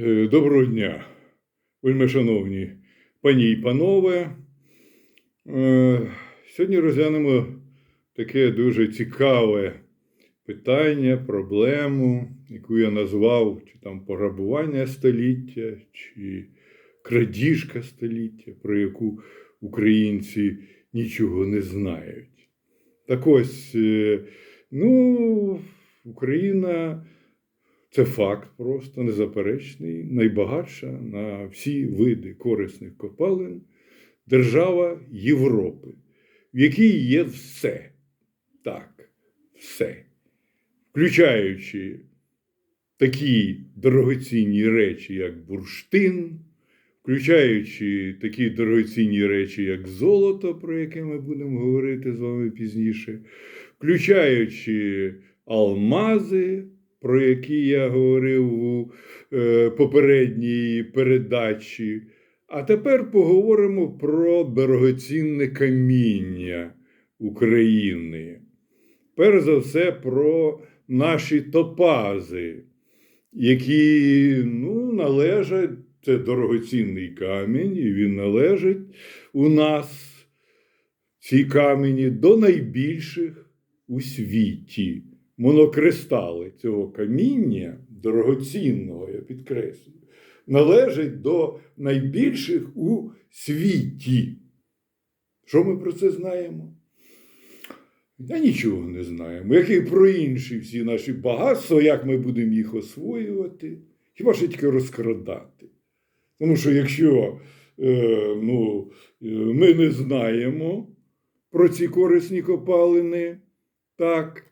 Е, Доброго дня, вельми шановні пані і панове. Е, Сьогодні розглянемо таке дуже цікаве питання, проблему, яку я назвав чи там пограбування століття, чи крадіжка століття, про яку українці нічого не знають. Так ось, е, ну, Україна. Це факт просто незаперечний, найбагатша на всі види корисних копалин держава Європи, в якій є все. Так, все. Включаючи такі дорогоцінні речі, як бурштин, включаючи такі дорогоцінні речі, як золото, про яке ми будемо говорити з вами пізніше, включаючи алмази про які я говорив у е, попередній передачі. А тепер поговоримо про дорогоцінне каміння України. Перш за все, про наші топази, які ну, належать, це дорогоцінний камінь, і він належить у нас, ці камені, до найбільших у світі монокристали цього каміння, дорогоцінного, я підкреслюю, належать до найбільших у світі. Що ми про це знаємо? Та нічого не знаємо. Як і про інші всі наші багатства, як ми будемо їх освоювати, хіба що тільки розкрадати. Тому що якщо е, ну, е, ми не знаємо про ці корисні копалини, так,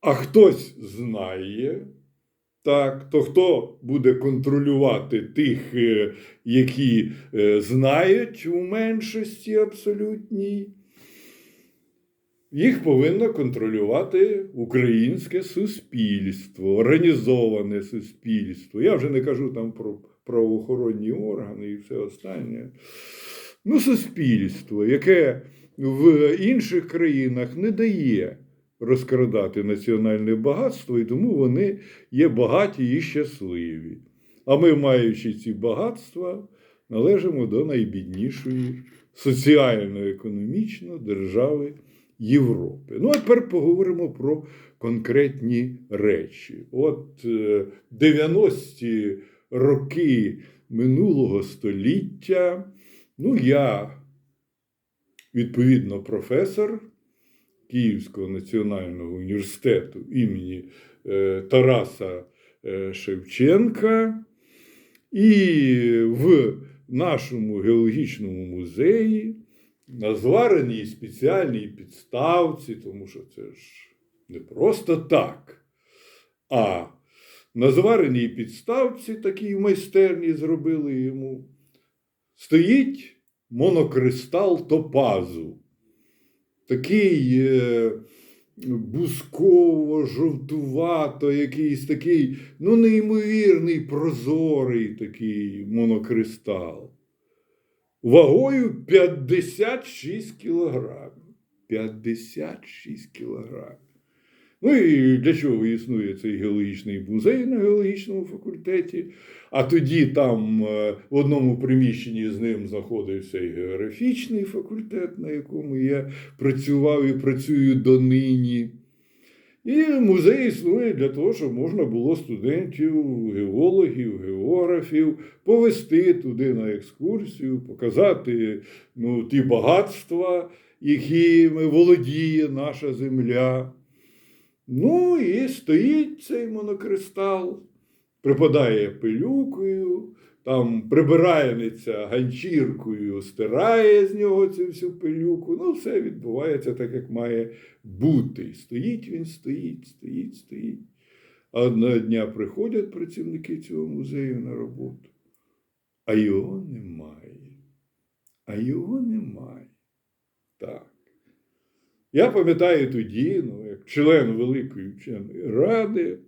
а хтось знає, так, то хто буде контролювати тих, е, які е, знають у меншості абсолютній? Їх повинно контролювати українське суспільство, організоване суспільство. Я вже не кажу там про правоохоронні органи і все останнє. Ну, суспільство, яке в інших країнах не дає розкрадати національне багатство, і тому вони є багаті і щасливі. А ми, маючи ці багатства, належимо до найбіднішої соціально-економічно держави Європи. Ну, а тепер поговоримо про конкретні речі. От е, 90-ті роки минулого століття, ну, я, відповідно, професор. Київського національного університету імені е, Тараса е, Шевченка. І в нашому геологічному музеї на звареній спеціальній підставці, тому що це ж не просто так, а на звареній підставці, такій майстерні зробили йому, стоїть монокристал топазу такий е, бусково, жовтувато, якийсь такий, ну, неймовірний, прозорий такий монокристал. Вагою 56 кілограмів. 56 кілограмів. Ну і для чого існує цей геологічний музей на геологічному факультеті? А тоді там е, в одному приміщенні з ним знаходився і географічний факультет, на якому я працював і працюю донині. І музей існує для того, щоб можна було студентів, геологів, географів повести туди на екскурсію, показати ну, ті багатства, якими володіє наша земля. Ну і стоїть цей монокристал, припадає пилюкою, там прибиральниця ганчіркою стирає з нього цю всю пилюку. Ну, все відбувається так, як має бути. Стоїть він, стоїть, стоїть, стоїть. Одного дня приходять працівники цього музею на роботу, а його немає. А його немає. Так. Я пам'ятаю тоді, ну, як член Великої вченої ради,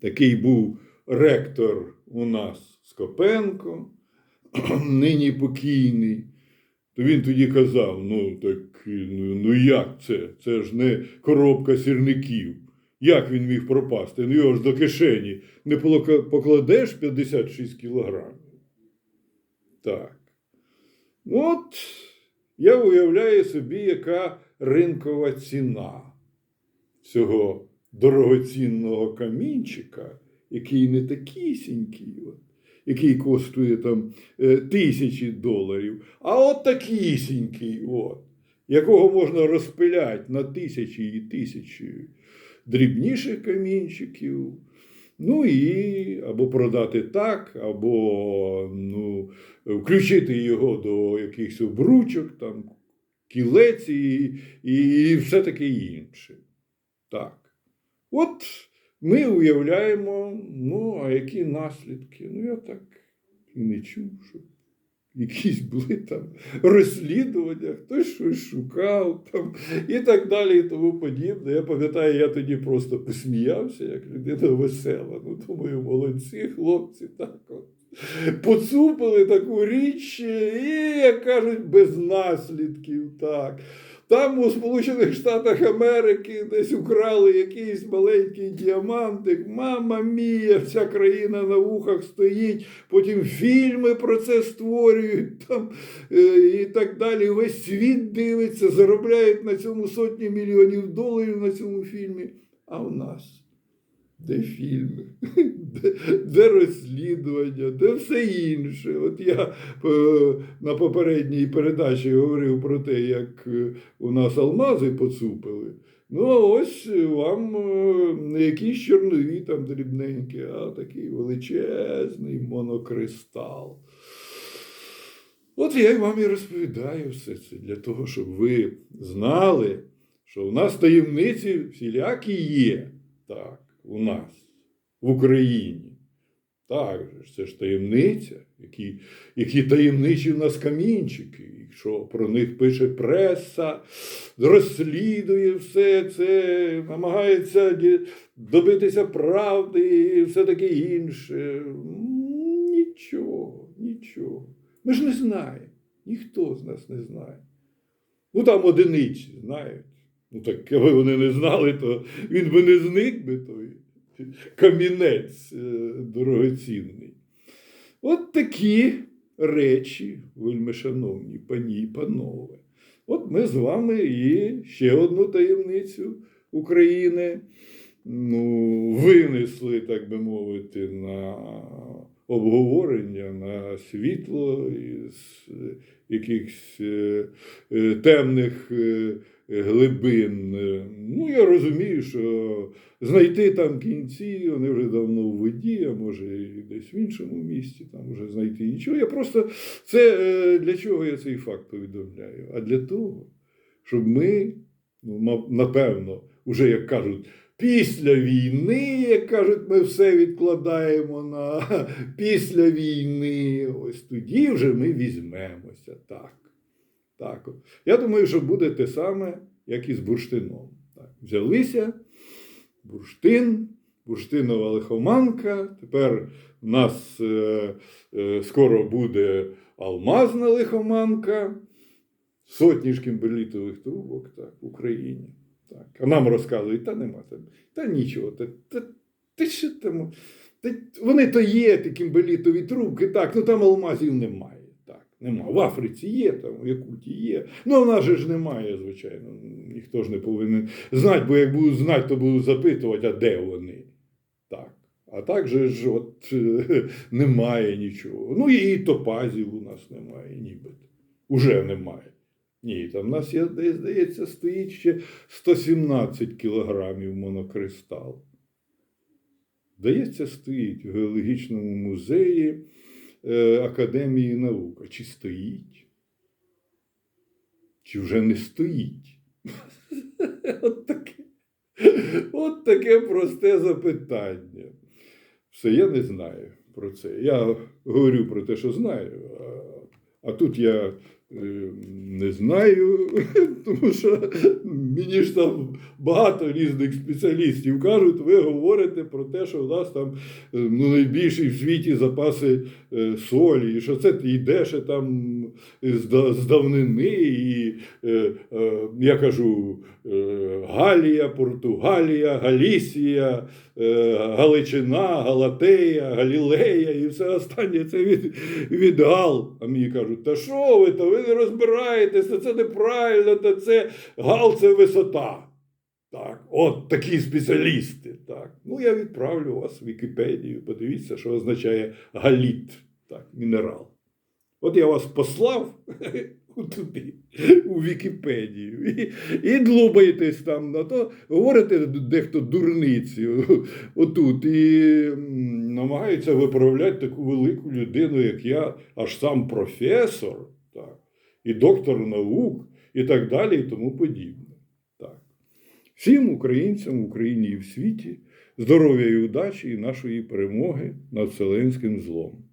такий був ректор у нас Скопенко, нині покійний, то він тоді казав: ну так ну, ну як це? Це ж не коробка сірників. Як він міг пропасти? Ну його ж до кишені не покладеш 56 кілограмів. Так. От я уявляю собі, яка ринкова ціна цього дорогоцінного камінчика, який не такісінький, от, який коштує там е, тисячі доларів, а от такісінький, от, якого можна розпиляти на тисячі і тисячі дрібніших камінчиків. Ну і або продати так, або ну, включити його до якихось обручок, там, кілець і, і, і все таке інше. Так. От ми уявляємо, ну, а які наслідки? Ну, я так і не чув, щоб якісь були там розслідування, хтось щось шукав там, і так далі, і тому подібне. Я пам'ятаю, я тоді просто посміявся, як людина весела. Ну, думаю, молодці хлопці, так от. Поцупили таку річ, і, як кажуть, без наслідків. так. Там у Сполучених Штатах Америки десь украли якийсь маленький діамантик. Мама мія, вся країна на вухах стоїть. Потім фільми про це створюють там, е, і так далі. Весь світ дивиться, заробляють на цьому сотні мільйонів доларів на цьому фільмі. А в нас де фільми, де, де розслідування, де все інше. От я е, на попередній передачі говорив про те, як е, у нас алмази поцупили. Ну, а ось вам е, не якісь чорнові там дрібненькі, а такий величезний монокристал. От я вам і розповідаю все це для того, щоб ви знали, що у нас таємниці всілякі є. Так, у нас, в Україні. Так, це ж таємниця, які, які таємничі в нас камінчики. Якщо про них пише преса, розслідує все це, намагається добитися правди і все таке інше. Нічого, нічого. Ми ж не знаємо. Ніхто з нас не знає. Ну там одиниці знають. Ну так, якби вони не знали, то він би не зник би той камінець е, дорогоцінний. От такі речі, вельми шановні пані і панове. От ми з вами і ще одну таємницю України ну, винесли, так би мовити, на обговорення, на світло із якихось е, е, темних глибин. Е, Ну, я розумію, що знайти там кінці, вони вже давно в воді, а може і десь в іншому місці, там вже знайти нічого. Я просто це е, для чого я цей факт повідомляю? А для того, щоб ми, ну, напевно, уже як кажуть, після війни, як кажуть, ми все відкладаємо на після війни. Ось тоді вже ми візьмемося. Так. Так. Я думаю, що буде те саме, як і з бурштином. Так. Взялися, бурштин, бурштинова лихоманка. Тепер у нас е, е, скоро буде алмазна лихоманка, сотні ж кімберлітових трубок так, в Україні. Так. А нам розказують, та нема там, та нічого, та, та, та що там. Та, вони то є, ті кімберлітові трубки, так, ну там алмазів немає. Нема. В Африці є, там, в Якуті є. Ну, в нас же ж немає, звичайно. Ніхто ж не повинен знати, бо як будуть знати, то будуть запитувати, а де вони. Так. А так же ж от, немає нічого. Ну і топазів у нас немає, нібито. Уже немає. Ні, там в нас, є, здається, стоїть ще 117 кілограмів монокристал. Здається, стоїть в геологічному музеї Академії наук. А чи стоїть? Чи вже не стоїть? От таке, от таке просте запитання. Все, я не знаю про це. Я говорю про те, що знаю. А, а тут я Е, Не знаю, тому що мені ж там багато різних спеціалістів кажуть, ви говорите про те, що у нас там е, ну, найбільші в світі запаси е, солі, і що це йде ще там з, давнини, і е, е, я кажу е, Галія, Португалія, Галісія, е, Галичина, Галатея, Галілея і все останнє це від, від Гал. А мені кажуть, та що ви, то ви не розбираєтеся, це неправильно, та це Гал це висота. Так, от такі спеціалісти. Так. Ну, я відправлю вас в Вікіпедію. Подивіться, що означає галіт, так, мінерал. От я вас послав туди, у Вікіпедію, і, і длубаєтесь там на то, говорите дехто дурниці отут, і намагаються виправляти таку велику людину, як я, аж сам професор, і доктор наук, і так далі, і тому подібне. Так. Всім українцям в Україні і в світі здоров'я і удачі і нашої перемоги над вселенським злом.